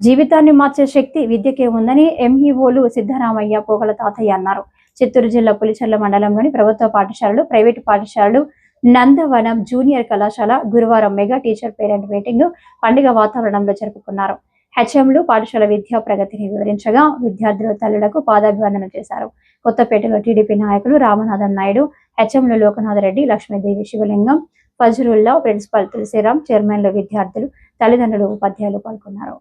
జీవితాన్ని మార్చే శక్తి విద్యకే ఉందని ఎంఈఓలు సిద్ధరామయ్య పోగల తాతయ్య అన్నారు. చిత్తూరు జిల్లా పులిచెర్ల మండలంలోని ప్రభుత్వ పాఠశాలలు ప్రైవేటు పాఠశాలలు నందవనం జూనియర్ కళాశాల గురువారం మెగా టీచర్ పేరెంట్ మీటింగ్ పండుగ వాతావరణంలో జరుపుకున్నారు. హెచ్ఎంలు పాఠశాల విద్యా ప్రగతిని వివరించగా విద్యార్థులు తల్లులకు పాదాభివందనం చేశారు. కొత్తపేటలో టీడీపీ నాయకులు రామనాథన్ నాయుడు హెచ్ఎంలు లోకనాథరెడ్డి లక్ష్మీదేవి శివలింగం ఫజరుల్లా ప్రిన్సిపల్ తులసిరామ్ చైర్మన్లు విద్యార్థులు తల్లిదండ్రులు ఉపాధ్యాయులు పాల్గొన్నారు.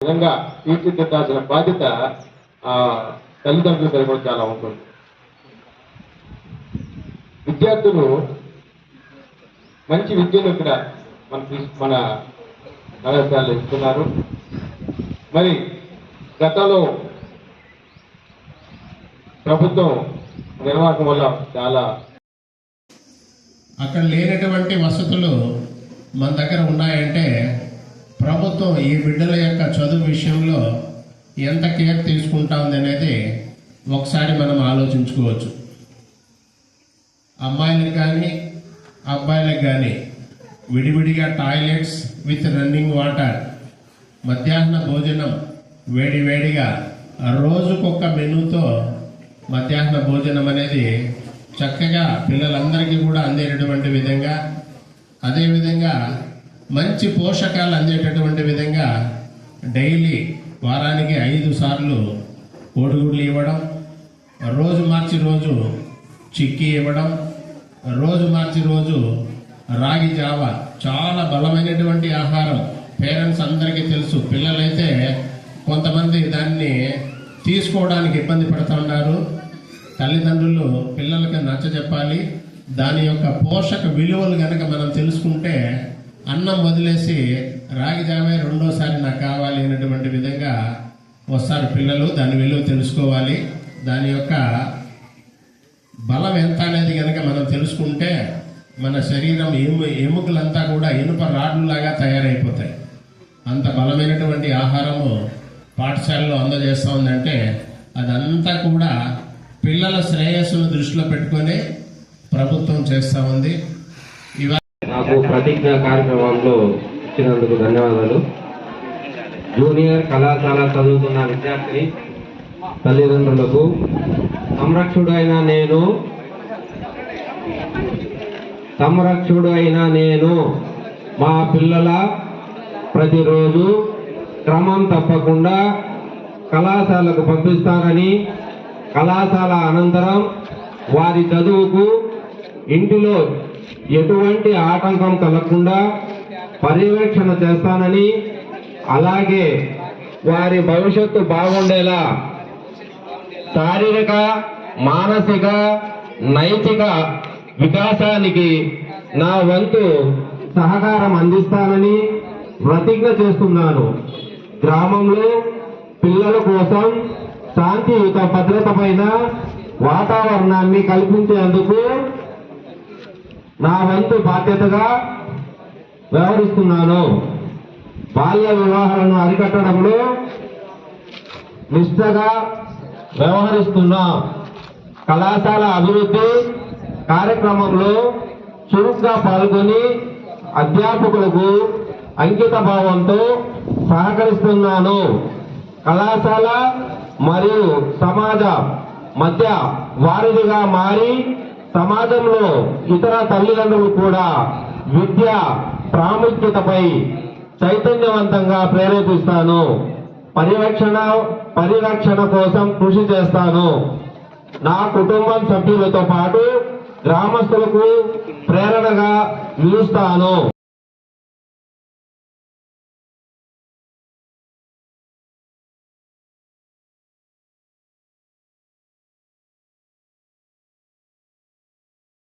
విధంగా తీర్చిదిద్దాల్సిన బాధ్యత ఆ, తల్లిదండ్రుల మీద కూడా చాలా ఉంటుంది. విద్యార్థులు మంచి విద్యను ఇక్కడ మన మన కళాశాలలో ఇస్తున్నారు మరి గతంలో ప్రభుత్వం నిర్వాహకం వల్ల చాలా అక్కడ లేనటువంటి వసతులు మన దగ్గర ఉన్నాయంటే ప్రభుత్వం ఈ బిడ్డల యొక్క చదువు విషయంలో ఎంత కేర్ తీసుకుంటా ఉంది అనేది ఒకసారి మనం ఆలోచించుకోవచ్చు. అమ్మాయిలకు కానీ అబ్బాయిలకు కానీ విడివిడిగా టాయిలెట్స్ విత్ రన్నింగ్ వాటర్ మధ్యాహ్న భోజనం వేడి వేడిగా రోజుకొక మెనూతో మధ్యాహ్న భోజనం అనేది చక్కగా పిల్లలందరికీ కూడా అందేటటువంటి విధంగా అదేవిధంగా మంచి పోషకాలు అందేటటువంటి విధంగా డైలీ వారానికి ఐదు సార్లు కోడిగుడ్లు ఇవ్వడం రోజు మార్చి రోజు చిక్కీ ఇవ్వడం రోజు మార్చి రోజు రాగి జావ చాలా బలమైనటువంటి ఆహారం. పేరెంట్స్ అందరికీ తెలుసు పిల్లలైతే కొంతమంది దాన్ని తీసుకోవడానికి ఇబ్బంది పడుతున్నారు తల్లిదండ్రులు పిల్లలకి నచ్చ చెప్పాలి దాని యొక్క పోషక విలువలు కనుక మనం తెలుసుకుంటే అన్నం వదిలేసి రాగి జామే రెండోసారి నాకు కావాలి అనేటువంటి విధంగా వస్తారు పిల్లలు. దాని విలువ తెలుసుకోవాలి. దాని యొక్క బలం ఎంత అనేది కనుక మనం తెలుసుకుంటే మన శరీరం ఎము ఎముకలంతా కూడా ఇనుప రాడ్లులాగా తయారైపోతాయి. అంత బలమైనటువంటి ఆహారము పాఠశాలలో అందజేస్తూ ఉందంటే అదంతా కూడా పిల్లల శ్రేయస్సును దృష్టిలో పెట్టుకొని ప్రభుత్వం చేస్తూ ఉంది. మాకు ప్రతిజ్ఞ కార్యక్రమంలో ఇచ్చినందుకు ధన్యవాదాలు. జూనియర్ కళాశాల చదువుతున్న విద్యార్థిని తల్లిదండ్రులకు సంరక్షుడు నేను సంరక్షుడు అయిన నేను మా పిల్లల ప్రతిరోజు క్రమం తప్పకుండా కళాశాలకు పంపిస్తానని కళాశాల అనంతరం వారి చదువుకు ఇంటిలో ఎటువంటి ఆటంకం కలగకుండా పర్యవేక్షణ చేస్తానని అలాగే వారి భవిష్యత్తు బాగుండేలా శారీరక మానసిక నైతిక వికాసానికి నా వంతు సహకారం అందిస్తానని ప్రతిజ్ఞ చేస్తున్నాను. గ్రామంలో పిల్లల కోసం శాంతియుత భద్రతమైన వాతావరణాన్ని కల్పించేందుకు నా వంతు బాధ్యతగా వ్యవహరిస్తున్నాను. బాల్య వివాహాలను అరికట్టడంలో నిష్ఠగా వ్యవహరిస్తున్నా. కళాశాల అభివృద్ధి కార్యక్రమంలో చురుగ్గా పాల్గొని అధ్యాపకులకు అంకిత భావంతో సహకరిస్తున్నాను. కళాశాల మరియు సమాజ మధ్య వారిదిగా మారి సమాజంలో ఇతర తల్లిదండ్రులు కూడా విద్య ప్రాముఖ్యతపై చైతన్యవంతంగా ప్రేరేపిస్తాను. పరిరక్షణ పరిరక్షణ కోసం కృషి చేస్తాను. నా కుటుంబం సభ్యులతో పాటు గ్రామస్తులకు ప్రేరణగా నిలుస్తాను.